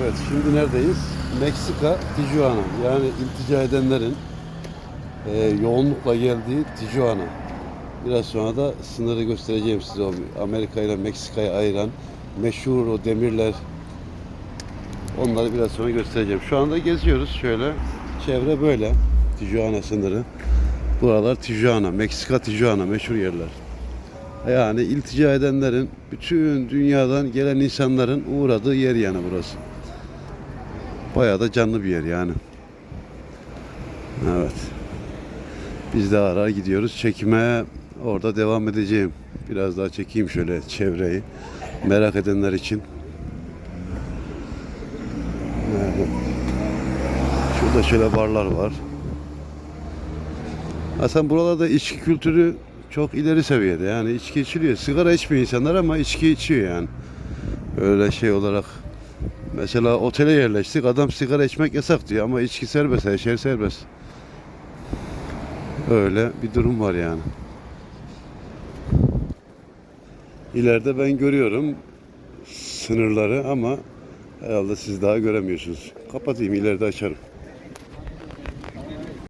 Evet, şimdi neredeyiz? Meksika, Tijuana. Yani iltica edenlerin e, yoğunlukla geldiği Tijuana. Biraz sonra da sınırı göstereceğim size. Amerika ile Meksika'yı ayıran meşhur o demirler. Onları biraz sonra göstereceğim. Şu anda geziyoruz şöyle. Çevre böyle. Tijuana sınırı. Buralar Tijuana, Meksika Tijuana meşhur yerler. Yani iltica edenlerin, bütün dünyadan gelen insanların uğradığı yer yani burası. Bayağı da canlı bir yer yani. Evet. Biz de ara gidiyoruz. Çekime orada devam edeceğim. Biraz daha çekeyim şöyle çevreyi. Merak edenler için. Evet. Şurada şöyle barlar var. Aslında buralarda içki kültürü çok ileri seviyede. Yani içki içiliyor. Sigara içmiyor insanlar ama içki içiyor yani. Öyle şey olarak Mesela otele yerleştik. Adam sigara içmek yasak diyor ama içki serbest, her şey serbest. Öyle bir durum var yani. İleride ben görüyorum sınırları ama herhalde siz daha göremiyorsunuz. Kapatayım ileride açarım.